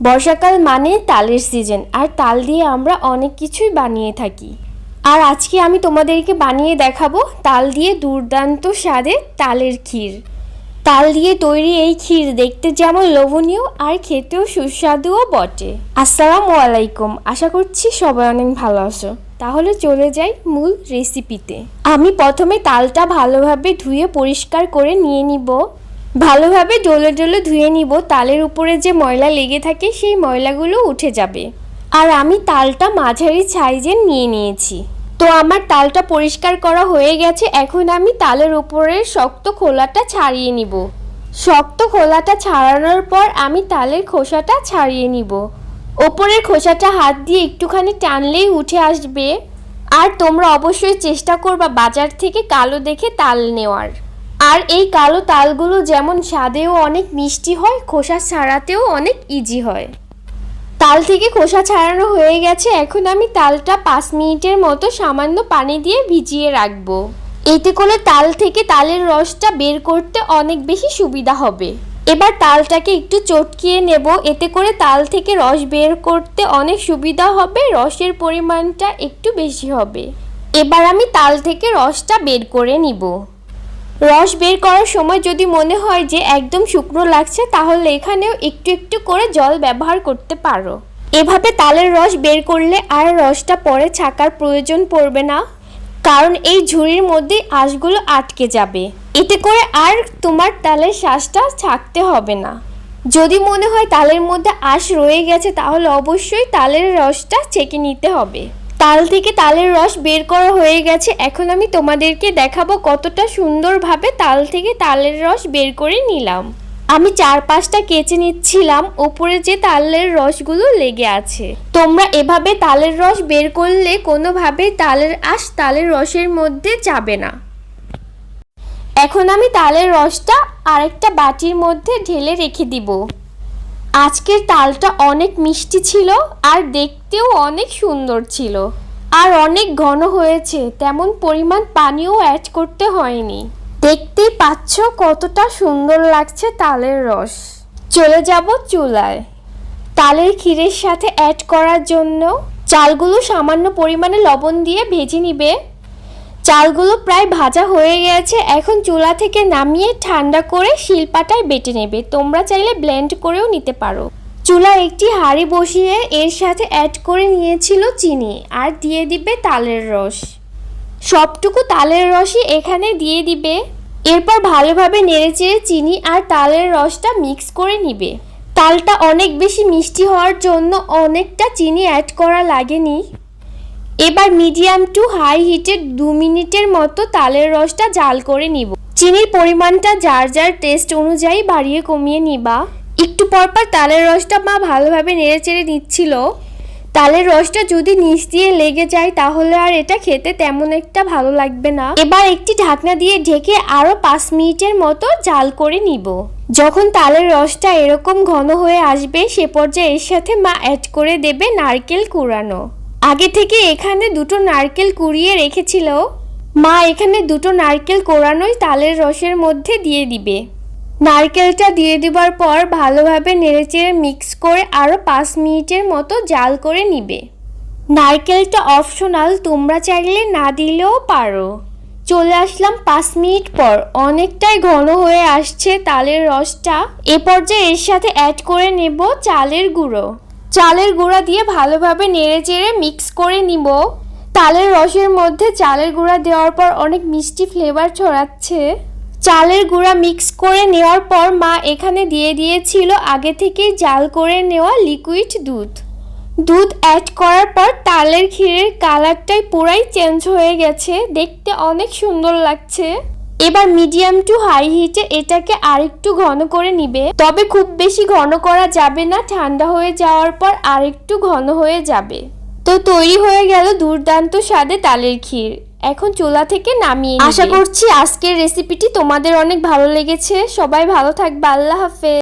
বর্ষাকাল মানে তালের সিজন আর তাল দিয়ে আমরা অনেক কিছুই বানিয়ে থাকি। আর আজকে আমি তোমাদেরকে বানিয়ে দেখাবো তাল দিয়ে দুর্দান্ত স্বাদে তালের ক্ষীর। তাল দিয়ে তৈরি এই ক্ষীর দেখতে যেমন লোভনীয় আর খেতেও সুস্বাদুও বটে। আসসালামু আলাইকুম, আশা করছি সবাই অনেক ভালো আছো। তাহলে চলে যাই মূল রেসিপিতে আমি প্রথমে তালটা ভালোভাবে ধুয়ে পরিষ্কার করে নিয়ে নিব। ভালোভাবে ডলে ডলে ধুয়ে নিব, তালের উপরে যে ময়লা লেগে থাকে সেই ময়লাগুলো উঠে যাবে। আর আমি তালটা মাঝারি সাইজের নিয়ে নিয়েছি। তো আমার তালটা পরিষ্কার করা হয়ে গেছে, এখন আমি তালের উপরের শক্ত খোলাটা ছাড়িয়ে নিব। শক্ত খোলাটা ছাড়ানোর পর আমি তালের খোসাটা ছাড়িয়ে নিব। ওপরের খোসাটা হাত দিয়ে একটুখানি টানলেই উঠে আসবে। আর তোমরা অবশ্যই চেষ্টা করবা বাজার থেকে কালো দেখে তাল নেওয়ার। আর এই কালো তালগুলো যেমন স্বাদেও অনেক মিষ্টি হয়, খোসা ছাড়াতেও অনেক ইজি হয়। তাল থেকে খোসা ছাড়ানো হয়ে গেছে, এখন আমি তালটা পাঁচ মিনিটের মতো সামান্য পানি দিয়ে ভিজিয়ে রাখব। এতে করে তাল থেকে তালের রসটা বের করতে অনেক বেশি সুবিধা হবে। এবার তালটাকে একটু চটকিয়ে নেব, এতে করে তাল থেকে রস বের করতে অনেক সুবিধা হবে, রসের পরিমাণটা একটু বেশি হবে। এবার আমি তাল থেকে রসটা বের করে নিব। রস বের করার সময় যদি মনে হয় যে একদম শুকনো লাগছে, তাহলে এখানেও একটু একটু করে জল ব্যবহার করতে পারো। এভাবে তালের রস বের করলে আর রসটা পরে ছাকার প্রয়োজন পড়বে না, কারণ এই ঝুড়ির মধ্যে আঁশগুলো আটকে যাবে। এতে করে আর তোমার তালের শ্বাসটা ছাকতে হবে না। যদি মনে হয় তালের মধ্যে আঁশ রয়ে গেছে, তাহলে অবশ্যই তালের রসটা ছেঁকে নিতে হবে। তাল থেকে তালের রস বের করা হয়ে গেছে। এখন আমি তোমাদেরকে দেখাবো কতটা সুন্দরভাবে তাল থেকে তালের রস বের করে নিলাম। আমি চার পাঁচটা কেচে নিচ্ছিলাম, ওপরে যে তালের রসগুলো লেগে আছে। তোমরা এভাবে তালের রস বের করলে কোনোভাবেই তালের আঁশ তালের রসের মধ্যে যাবে না। এখন আমি তালের রসটা আরেকটা বাটির মধ্যে ঢেলে রেখে দিব। আজকের তালটা অনেক মিষ্টি ছিল আর দেখতেও অনেক সুন্দর ছিল। আর অনেক ঘন হয়েছে, তেমন পরিমাণ পানিও অ্যাড করতে হয়নি। দেখতেই পাচ্ছ কতটা সুন্দর লাগছে তালের রস। চলে যাব চুলায়। তালের ক্ষীরের সাথে অ্যাড করার জন্য চালগুলো সামান্য পরিমাণে লবণ দিয়ে ভেজে নিবে। চালগুলো প্রায় ভাজা হয়ে গেছে। এখন চুলা থেকে নামিয়ে ঠান্ডা করে শিলপাটায় বেটে নেবে। তোমরা চাইলে ব্লেন্ড করেও নিতে পারো। চুলা একটি হাঁড়ি বসিয়ে এর সাথে অ্যাড করে নিয়েছিল চিনি আর দিয়ে দিবে তালের রস। সবটুকু তালের রসই এখানে দিয়ে দিবে। এরপর ভালোভাবে নেড়েচেড়ে চিনি আর তালের রসটা মিক্স করে নিবে। তালটা অনেক বেশি মিষ্টি হওয়ার জন্য অনেকটা চিনি অ্যাড করা লাগেনি। এবার মিডিয়াম টু হাই হিটে দু মিনিটের মতো তালের রসটা জাল করে নিব। চিনির পরিমাণটা যার যার টেস্ট অনুযায়ী বাড়িয়ে কমিয়ে নিবা। একটু পরপর তালের রসটা মা ভালোভাবে নেড়ে চেড়ে নিচ্ছিল। তালের রসটা যদি নিচ দিয়ে লেগে যায় তাহলে আর এটা খেতে তেমন একটা ভালো লাগবে না। এবার একটি ঢাকনা দিয়ে ঢেকে আরও পাঁচ মিনিটের মতো জাল করে নিব। যখন তালের রসটা এরকম ঘন হয়ে আসবে, সে পর্যায়ে এর সাথে মা অ্যাড করে দেবে নারকেল কুড়ানো। আগে থেকে এখানে দুটো নারকেল কুড়িয়ে রেখেছিল। মা এখানে দুটো নারকেল কোড়ানোই তালের রসের মধ্যে দিয়ে দিবে। নারকেলটা দিয়ে দেওয়ার পর ভালোভাবে নেড়েচেড়ে মিক্স করে আরও পাঁচ মিনিটের মতো জাল করে নিবে। নারকেলটা অপশনাল, তোমরা চাইলে না দিলেও পারো। চলে আসলাম পাঁচ মিনিট পর। অনেকটাই ঘন হয়ে আসছে তালের রসটা। এ পর্যায়ে এর সাথে অ্যাড করে নেব চালের গুঁড়ো। চালের গুঁড়া দিয়ে ভালোভাবে নেড়ে চেড়ে মিক্স করে নিব। তালের রসের মধ্যে চালের গুঁড়া দেওয়ার পর অনেক মিষ্টি ফ্লেভার ছড়াচ্ছে। চালের গুঁড়া মিক্স করে নেওয়ার পর মা এখানে দিয়ে দিয়েছিল আগে থেকেই জাল করে নেওয়া লিকুইড দুধ। দুধ অ্যাড করার পর তালের ক্ষীরের কালারটাই পুরাই চেঞ্জ হয়ে গেছে। দেখতে অনেক সুন্দর লাগছে। এবার মিডিয়াম টু হাই হিটে এটাকে আরেকটু ঘন করে নিবে। তবে খুব বেশি ঘন করা যাবে না, ঠান্ডা হয়ে যাওয়ার পর আরেকটু ঘন হয়ে যাবে। তো তৈরি হয়ে গেল দুর্দান্ত স্বাদে তালের ক্ষীর। এখন চোলা থেকে নামিয়ে আশা করছি আজকের রেসিপিটি তোমাদের অনেক ভালো লেগেছে। সবাই ভালো থাকবে, আল্লাহ হাফেজ।